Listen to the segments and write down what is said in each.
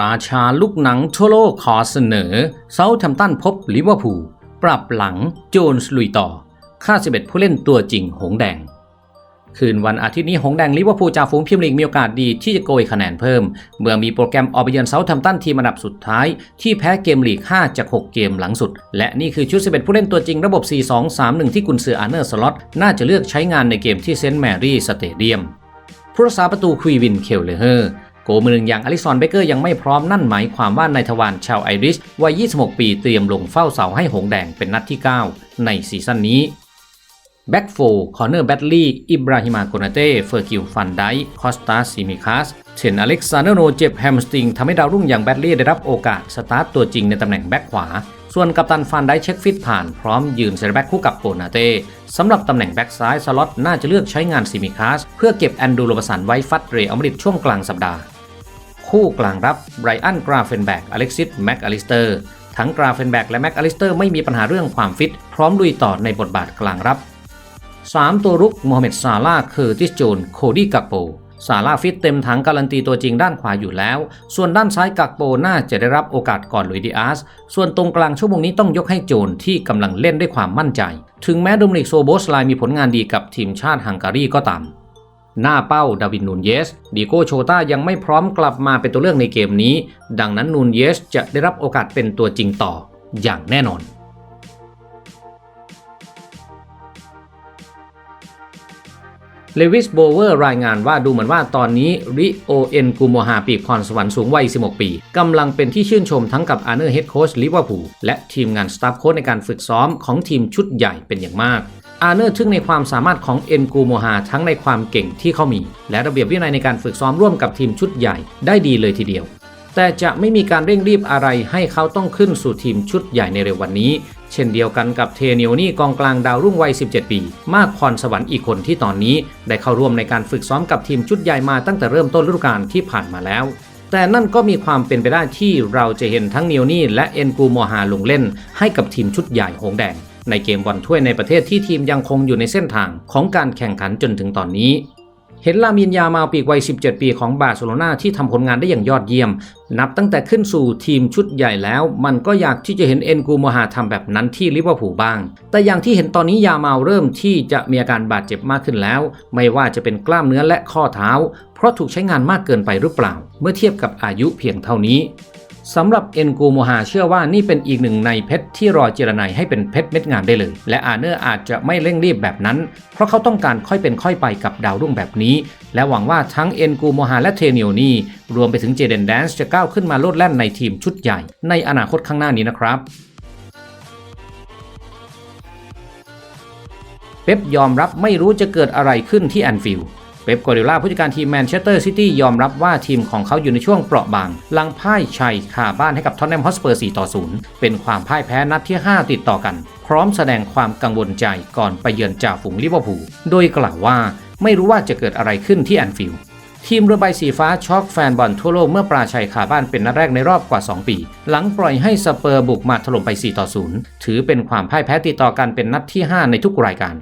ราชาลูกหนังทั่วโลกขอเสนอเซาท์แฮมตันพบลิเวอร์พูลปรับหลังโจนส์ลุยต่อ ค่า11ผู้เล่นตัวจริงหงแดง คืนวันอาทิตย์นี้หงแดงลิเวอร์พูลจากฝูงพรีเมียร์ลีกมีโอกาสดีที่จะโกยคะแนนเพิ่ม เมื่อมีโปรแกรมออกไปเยือนเซาท์แฮมตันทีมอันดับสุดท้าย ที่แพ้เกมลีก 5 จาก 6 เกมหลังสุด และนี่คือชุด 11 ผู้เล่นตัวจริงระบบ 4-2-3-1 ที่กุนซืออาร์เนอร์สล็อตน่าจะเลือกใช้งานในเกมที่เซนต์แมรี่สเตเดียมผู้รักษาประตูควีวินเคลเลอร์ โกมือหนึ่งอย่างอลิซอนเบเกอร์ยังไม่พร้อมนั่นหมายความว่านายทวารชาวไอริชวัย 26 ปีเตรียมลงเฝ้าเสาให้หงแดงเป็นนัดที่ 9 ในซีซั่นนี้แบ็กโฟคอเนอร์แบตลี่อิบราฮิมาโกนาเต้เฟอร์กิลฟันไดคอสตาซิมิคัสเชนอเล็กซานเดโนเจ็บแฮมสตริงทำให้ดาวรุ่งอย่างแบตลี่ได้รับโอกาสสตาร์ตตัวจริงในตำแหน่งแบ็กขวา ส่วนกัปตันฟันไดเช็คฟิตผ่านพร้อมยืนเซนแบ็กคู่กับโกนาเต้สำหรับตำแหน่งแบ็กซ้ายสล็อตน่าจะเลือกใช้งานซิมิคัสเพื่อเก็บแอนดูโรบสันไว้ฟัดเรอัมริดช่วงกลางสัปดาห์ คู่กลางรับไบรอันกราเฟนแบกอเล็กซิสแม็กอลิสเตอร์ทั้งกราเฟนแบกและแม็กอลิสเตอร์ไม่มีปัญหาเรื่องความฟิต พร้อมลุยต่อในบทบาทกลางรับ 3 ตัวรุกโมฮัมเหม็ดซาลาเคอร์ติสโจนโคดี้กักโปซาลาฟิตเต็มถังการันตีตัวจริงด้านขวาอยู่แล้ว ส่วนด้านซ้ายกักโปน่าจะได้รับโอกาสก่อนลุยดิอาส ส่วนตรงกลางชั่วโมงนี้ต้องยกให้โจนที่กำลังเล่นด้วยความมั่นใจ ถึงแม้โดมินิกโซโบสไลมีผลงานดีกับทีมชาติฮังการีก็ตาม หน้าเป้าดาวินนูนเยสดีโกโชต้ายังไม่พร้อมกลับมาเป็นตัวเลือกในเกมนี้ ดังนั้นนูนเยสจะได้รับโอกาสเป็นตัวจริงต่ออย่างแน่นอนเลวิสโบเวอร์รายงานว่าดูเหมือนว่าตอนนี้ริโอเอ็นกูโมฮาปีกพรสวรรค์สูงวัย 16 ปี กำลังเป็นที่ชื่นชมทั้งกับอาร์เนอร์เฮดโค้ชลิเวอร์พูลและทีมงานสตาฟโค้ชในการฝึกซ้อมของทีมชุดใหญ่เป็นอย่างมาก อาเนอร์ทึ่งในความสามารถของเอ็นกูโมฮาทั้งในความเก่งที่เขามี และระเบียบวินัยในการฝึกซ้อมร่วมกับทีมชุดใหญ่ได้ดีเลยทีเดียว แต่จะไม่มีการเร่งรีบอะไรให้เขาต้องขึ้นสู่ทีมชุดใหญ่ในเร็ววันนี้ เช่นเดียวกันกับเทเนียนี่กองกลางดาวรุ่งวัย 17 ปี มากพรสวรรค์อีกคนที่ตอนนี้ ได้เข้าร่วมในการฝึกซ้อมกับทีมชุดใหญ่มาตั้งแต่เริ่มต้นฤดูกาลที่ผ่านมาแล้วแต่นั่นก็มีความเป็นไปได้ที่เราจะเห็นทั้งเนียวนี่และเอ็นกูโมฮาลงเล่นให้กับทีมชุดใหญ่หงแดง ในเกมบอลถ้วยในประเทศที่ทีมยังคงอยู่ในเส้นทางของการแข่งขันจนถึงตอนนี้ เห็นลามินยามาปีกวัย 17 ปีของบาร์เซโลนาที่ทำผลงานได้อย่างยอดเยี่ยม นับตั้งแต่ขึ้นสู่ทีมชุดใหญ่แล้ว มันก็อยากที่จะเห็นเอ็นกูโมฮาทำแบบนั้นที่ลิเวอร์พูลบ้าง แต่อย่างที่เห็นตอนนี้ยามาเริ่มที่จะมีอาการบาดเจ็บมากขึ้นแล้ว ไม่ว่าจะเป็นกล้ามเนื้อและข้อเท้า เพราะถูกใช้งานมากเกินไปหรือเปล่า เมื่อเทียบกับอายุเพียงเท่านี้ สำหรับเอ็นกูโมฮาเชื่อว่านี่เป็นอีกหนึ่งในเพชรที่รอเจรไนให้เป็นเพชรเม็ดงามได้เลย และอาเนอร์อาจจะไม่เร่งรีบแบบนั้น เพราะเขาต้องการค่อยเป็นค่อยไปกับดาวรุ่งแบบนี้ และหวังว่าทั้งเอ็นกูโมฮาและเทเนียนี่รวมไปถึงเจเดนแดนส์จะก้าวขึ้นมาโลดแล่นในทีมชุดใหญ่ ในอนาคตข้างหน้านี้นะครับเป๊ปยอมรับไม่รู้จะเกิดอะไรขึ้นที่แอนฟิลด์ เป๊ปกัวเดล่าผู้จัดการทีมแมนเชสเตอร์ซิตี้ยอมรับว่าทีมของเขาอยู่ในช่วงเปราะบาง หลังพ่ายชัยคาบ้านให้กับท็อตแนมฮอสเปอร์4ต่อ0เป็นความพ่ายแพ้นัดที่ 5 ติดต่อกัน พร้อมแสดงความกังวลใจก่อนไปเยือนจ่าฝูงลิเวอร์พูลโดยกล่าวว่าไม่รู้ว่าจะเกิดอะไรขึ้นที่แอนฟิลด์ทีมเรือใบสีฟ้าช็อกแฟนบอลทั่วโลกเมื่อปราชัยขาบ้านเป็นนัดแรกในรอบกว่า 2 ปี หลังปล่อยให้สเปอร์บุกมาถล่มไป 4 ต่อ 0 ถือเป็นความพ่ายแพ้ติดต่อกันเป็นนัดที่ 5 ในทุกรายการ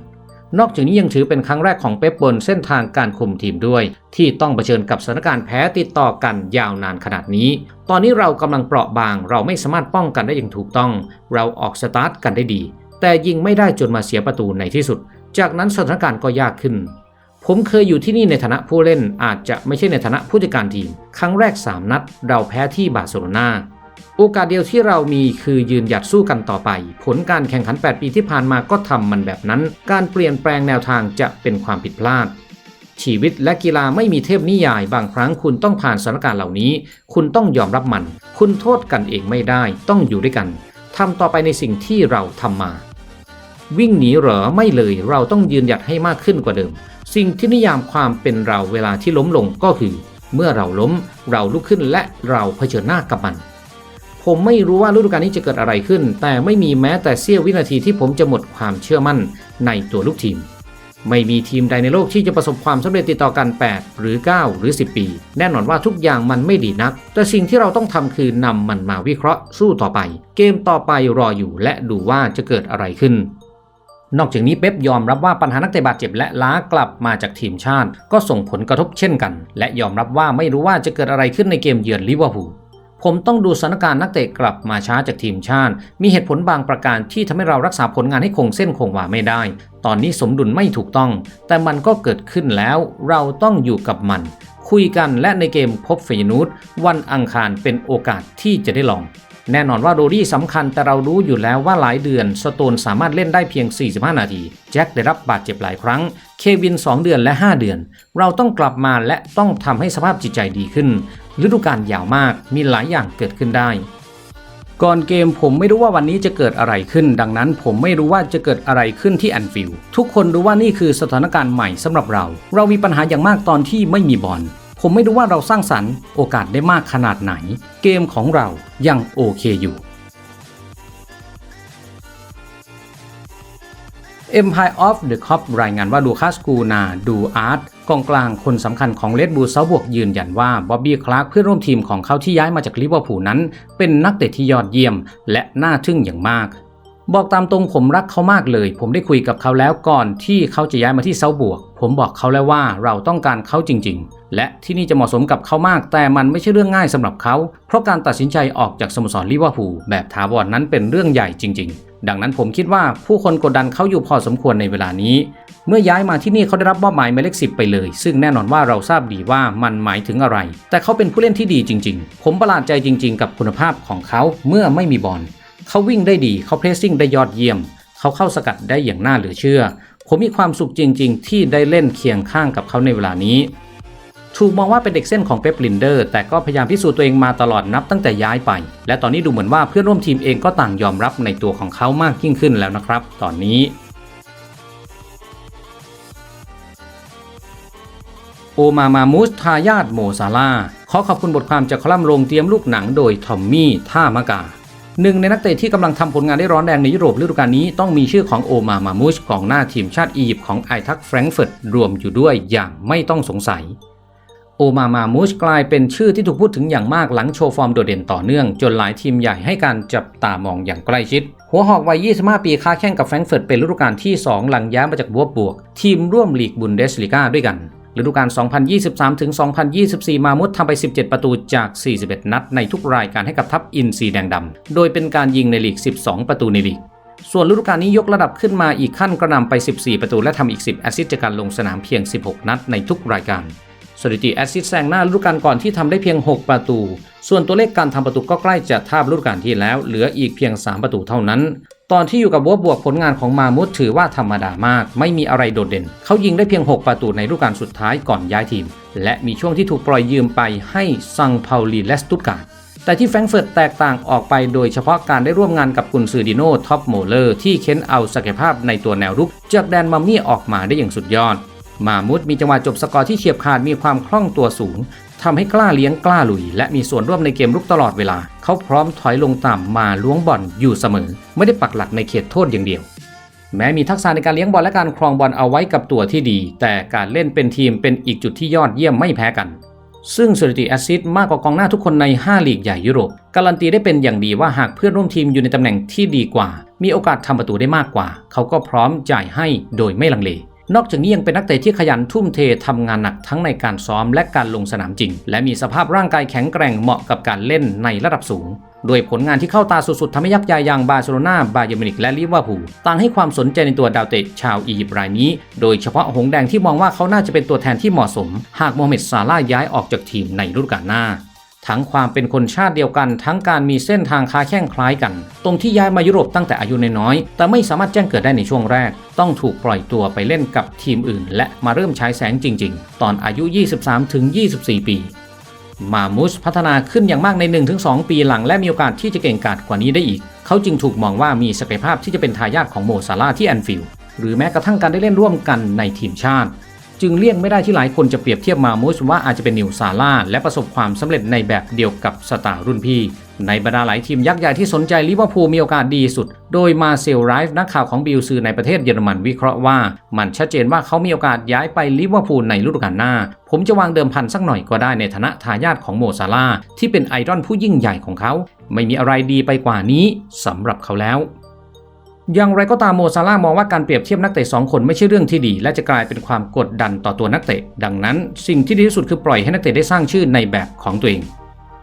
นอกจากนี้ยังถือเป็นครั้งแรกของเป๊ปบนเส้นทางการคุมทีมด้วย ที่ต้องเผชิญกับสถานการณ์แพ้ติดต่อกันยาวนานขนาดนี้ ตอนนี้เรากำลังเปราะบาง เราไม่สามารถป้องกันได้อย่างถูกต้อง เราออกสตาร์ทกันได้ดี แต่ยิงไม่ได้จนมาเสียประตูในที่สุด จากนั้นสถานการณ์ก็ยากขึ้น ผมเคยอยู่ที่นี่ในฐานะผู้เล่นอาจจะไม่ใช่ในฐานะผู้จัดการทีม ครั้งแรก 3 นัด เราแพ้ที่บาร์เซโลนา โอกาสเดียวที่เรามีคือยืนหยัดสู้กันต่อไป ผลการแข่งขัน 8 ปีที่ผ่านมาก็ทำมันแบบนั้น การเปลี่ยนแปลงแนวทางจะเป็นความผิดพลาด ชีวิตและกีฬาไม่มีเทพนิยาย บางครั้งคุณต้องผ่านสถานการณ์เหล่านี้ คุณต้องยอมรับมัน คุณโทษกันเองไม่ได้ ต้องอยู่ด้วยกันทำต่อไปในสิ่งที่เราทำมา วิ่งหนีเหรอไม่เลย เราต้องยืนหยัดให้มากขึ้นกว่าเดิม สิ่งที่นิยามความเป็นเราเวลาที่ล้มลงก็คือ เมื่อเราล้ม เราลุกขึ้นและเราเผชิญหน้ากับมัน ผมไม่รู้ว่าฤดูกาลนี้จะเกิดอะไรขึ้น แต่ไม่มีแม้แต่เสี้ยววินาทีที่ผมจะหมดความเชื่อมั่นในตัวลูกทีม ไม่มีทีมใดในโลกที่จะประสบความสำเร็จติดต่อกัน 8 หรือ 9 หรือ 10 ปี แน่นอนว่าทุกอย่างมันไม่ดีนัก แต่สิ่งที่เราต้องทำคือนำมันมาวิเคราะห์สู้ต่อไป เกมต่อไปรออยู่และดูว่าจะเกิดอะไรขึ้นนอกจากนี้เป๊ปยอมรับว่าปัญหานักเตะบาดเจ็บและล้ากลับมาจากทีมชาติ ก็ส่งผลกระทบเช่นกัน และยอมรับว่าไม่รู้ว่าจะเกิดอะไรขึ้นในเกมเยือนลิเวอร์พูล ผมต้องดูสถานการณ์นักเตะกลับมาช้าจากทีมชาติ มีเหตุผลบางประการที่ทำให้เรารักษาผลงานให้คงเส้นคงวาไม่ได้ ตอนนี้สมดุลไม่ถูกต้อง แต่มันก็เกิดขึ้นแล้ว เราต้องอยู่กับมัน คุยกันและในเกมพบเฟยนูตวันอังคารเป็นโอกาสที่จะได้ลองแน่นอนว่าโรดี้สำคัญแต่เรารู้อยู่แล้วว่าหลายเดือน สโตนสามารถเล่นได้เพียง 45 นาที แจ็คได้รับบาดเจ็บหลายครั้ง เควิน 2 เดือนและ 5 เดือน เราต้องกลับมาและต้องทำให้สภาพจิตใจดีขึ้น ฤดูกาลยาวมากมีหลายอย่างเกิดขึ้นได้ ก่อนเกมผมไม่รู้ว่าวันนี้จะเกิดอะไรขึ้น ดังนั้นผมไม่รู้ว่าจะเกิดอะไรขึ้นที่แอนฟิลด์ทุกคนรู้ว่านี่คือสถานการณ์ใหม่สำหรับเรา เรามีปัญหาอย่างมากตอนที่ไม่มีบอลผมไม่รู้ว่าเราสร้างสรรค์โอกาสได้มากขนาดไหน เกมของเรายังโอเคอยู่ Empire of the Cop รายงานว่าลูคัสกูนาดูอาร์ต กองกลางคนสำคัญของเลดบูลเซาบวกยืนยันว่าบ๊อบบี้คลาร์กเพื่อนร่วมทีมของเขาที่ย้ายมาจากลิเวอร์พูลนั้น เป็นนักเตะที่ยอดเยี่ยม และน่าทึ่งอย่างมาก บอกตามตรงผมรักเขามากเลย ผมได้คุยกับเขาแล้วก่อนที่เขาจะย้ายมาที่เซาบวก ผมบอกเขาแล้วว่าเราต้องการเขาจริงๆ และที่นี่จะเหมาะสมกับเขามาก แต่มันไม่ใช่เรื่องง่ายสำหรับเขา เพราะการตัดสินใจออกจากสโมสรลิเวอร์พูลแบบถาวรนนั้นเป็นเรื่องใหญ่จริง ๆ ดังนั้นผมคิดว่าผู้คนกดดันเขาอยู่พอสมควรในเวลานี้ เมื่อย้ายมาที่นี่เขาได้รับมอบหมายหมายเลขสิบไปเลย ซึ่งแน่นอนว่าเราทราบดีว่ามันหมายถึงอะไร แต่เขาเป็นผู้เล่นที่ดีจริง ๆ ผมประหลาดใจจริง ๆ กับคุณภาพของเขาเมื่อไม่มีบอลเขาวิ่งได้ดีเขาเพรสซิ่งได้ยอดเยี่ยม เขาเข้าสกัดได้อย่างน่าเหลือเชื่อ ผมมีความสุขจริง ๆ ที่ได้เล่นเคียงข้างกับเขาในเวลานี้ ถูกมองว่าเป็นเด็กเส้นของเป๊ปลินเดอร์ แต่ก็พยายามพิสูจน์ตัวเองมาตลอดนับตั้งแต่ย้ายไป และตอนนี้ดูเหมือนว่าเพื่อนร่วมทีมเองก็ต่างยอมรับในตัวของเขามากยิ่งขึ้นแล้วนะครับ ตอนนี้โอมามามูสทายาทโมซาลาขอขอบคุณบทความจากคอลัมน์โรงเตรียมลูกหนังโดยทอมมี่ท่ามากาหนึ่งในนักเตะที่กำลังทำผลงานได้ร้อนแรงในยุโรปฤดูกาลนี้ต้องมีชื่อของโอมามามูชกองหน้าทีมชาติอียิปต์ของไอทักแฟรงก์เฟิร์ตรวมอยู่ด้วยอย่างไม่ต้องสงสัย โอมามามูชกลายเป็นชื่อที่ถูกพูดถึงอย่างมากหลังโชว์ฟอร์มโดดเด่นต่อเนื่อง จนหลายทีมใหญ่ให้การจับตามองอย่างใกล้ชิด หัวหอกวัย 25 ปีค้าแข่งกับแฟรงก์เฟิร์ตเป็นฤดูกาลที่ 2 หลังย้ายมาจากบัวบวก ทีมร่วมลีกบุนเดสลิก้าด้วยกันฤดูกาล 2023 ถึง 2024 มามุดทำไป 17 ประตูจาก 41 นัดในทุกรายการให้กับทัพอินซีแดงดำ โดยเป็นการยิงในลีก 12 ประตูในลีก ส่วนฤดูกาลนี้ยกระดับขึ้นมาอีกขั้นกระนำไป 14 ประตูและทำอีก 10 แอสซิสต์จากการลงสนามเพียง 16 นัดในทุกรายการ สถิติแอสซิสต์แซงหน้าฤดูกาลก่อนที่ทำได้เพียง 6 ประตู ส่วนตัวเลขการทำประตูก็ใกล้จะทาบฤดูกาลที่แล้ว เหลืออีกเพียง 3 ประตูเท่านั้น ตอนที่อยู่กับบัวบวกผลงานของมามุดถือว่าธรรมดามาก ไม่มีอะไรโดดเด่น เขายิงได้เพียง 6 ประตูในฤดูกาลสุดท้ายก่อนย้ายทีม และมีช่วงที่ถูกปล่อยยืมไปให้ซังเปาลีและสตุตการ์ดแต่ที่แฟรงเฟิร์ตแตกต่างออกไปโดยเฉพาะการได้ร่วมงานกับกุนซือดิโน่ท็อปโมเลอร์ที่เค้นเอาศักยภาพในตัวแนวรุกจากแดนมัมมี่ออกมาได้อย่างสุดยอด มามุดมีจังหวะจบสกอร์ที่เฉียบขาดมีความคล่องตัวสูงทำให้กล้าเลี้ยงกล้าลุย และมีส่วนร่วมในเกมรุกตลอดเวลา เขาพร้อมถอยลงต่ำมาล้วงบอลอยู่เสมอ ไม่ได้ปักหลักในเขตโทษอย่างเดียว แม้มีทักษะในการเลี้ยงบอลและการครองบอลเอาไว้กับตัวที่ดี แต่การเล่นเป็นทีมเป็นอีกจุดที่ยอดเยี่ยมไม่แพ้กัน ซึ่งสถิติแอสซิสต์มากกว่ากองหน้าทุกคนใน 5 ลีกใหญ่ยุโรป การันตีได้เป็นอย่างดีว่าหากเพื่อนร่วมทีมอยู่ในตำแหน่งที่ดีกว่า มีโอกาสทำประตูได้มากกว่า เขาก็พร้อมจ่ายให้โดยไม่ลังเล นอกจากนี้ยังเป็นนักเตะที่ขยันทุ่มเททำงานหนักทั้งในการซ้อมและการลงสนามจริง และมีสภาพร่างกายแข็งแกร่งเหมาะกับการเล่นในระดับสูงโดยผลงานที่เข้าตาสุดๆทำให้ยักษ์ใหญ่อย่างบาร์เซโลนาบาเยร์นมินิกและลิเวอร์พูลต่างให้ความสนใจในตัวดาวเตะชาวอียิปต์รายนี้ โดยเฉพาะหงแดงที่มองว่าเขาน่าจะเป็นตัวแทนที่เหมาะสม หากโมฮัมเหม็ดซาลาห์ย้ายออกจากทีมในฤดูกาลหน้า ทั้งความเป็นคนชาติเดียวกัน ทั้งการมีเส้นทางค้าแข้งคล้ายกัน ตรงที่ย้ายมายุโรปตั้งแต่อายุน้อยๆแต่ไม่สามารถแจ้งเกิดได้ในช่วงแรก ต้องถูกปล่อยตัวไปเล่นกับทีมอื่น และมาเริ่มใช้แสงจริง ๆ ตอนอายุ 23-24 ปีมามุสพัฒนาขึ้นอย่างมากใน 1-2 ปีหลังและมีโอกาสที่จะเก่งกาจกว่านี้ได้อีก เขาจึงถูกมองว่ามีศักยภาพที่จะเป็นทายาทของโมซาลาที่แอนฟิลด์หรือแม้กระทั่งการได้เล่นร่วมกันในทีมชาติ จึงเลี่ยงไม่ได้ที่หลายคนจะเปรียบเทียบมามุสว่าอาจจะเป็นนิวซาลาและประสบความสำเร็จในแบบเดียวกับสตาร์รุ่นพี่ ในบรรดาหลายทีมยักษ์ใหญ่ที่สนใจลิเวอร์พูลมีโอกาสดีสุด โดยมาเซลไรฟ์นักข่าวของบิลซือในประเทศเยอรมันวิเคราะห์ว่า มันชัดเจนว่าเขามีโอกาสย้ายไปลิเวอร์พูลในฤดูกาลหน้า ผมจะวางเดิมพันสักหน่อยก็ได้ในฐานะทายาทของโมซาลาที่เป็นไอดอลผู้ยิ่งใหญ่ของเขา ไม่มีอะไรดีไปกว่านี้สำหรับเขาแล้ว อย่างไรก็ตามโมซาลามองว่าการเปรียบเทียบนักเตะสองคนไม่ใช่เรื่องที่ดี และจะกลายเป็นความกดดันต่อตัวนักเตะ ดังนั้น สิ่งที่ดีที่สุดคือปล่อยให้นักเตะได้สร้างชื่อในแบบของตัวเอง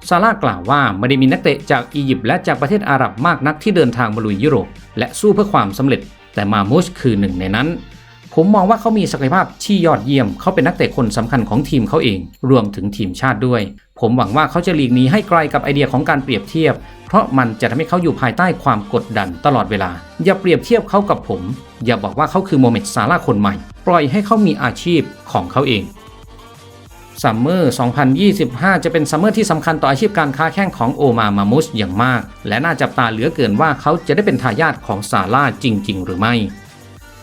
ซาร่ากล่าวว่าไม่ได้มีนักเตะจากอียิปต์และจากประเทศอาหรับมากนักที่เดินทางมาลุยยุโรป และสู้เพื่อความสำเร็จ แต่มามูสคือหนึ่งในนั้น ผมมองว่าเขามีศักยภาพที่ยอดเยี่ยม เขาเป็นนักเตะคนสำคัญของทีมเขาเอง รวมถึงทีมชาติด้วย ผมหวังว่าเขาจะหลีกหนีให้ไกลกับไอเดียของการเปรียบเทียบ เพราะมันจะทำให้เขาอยู่ภายใต้ความกดดันตลอดเวลา อย่าเปรียบเทียบเขากับผม อย่าบอกว่าเขาคือโมเมดซาร่าคนใหม่ ปล่อยให้เขามีอาชีพของเขาเองซัมเมอร์ 2025 จะเป็นซัมเมอร์ที่สำคัญต่ออาชีพการค้าแข่งของโอมามามุสอย่างมาก และน่าจับตาเหลือเกินว่าเขาจะได้เป็นทายาทของซาร่าจริง ๆ หรือไม่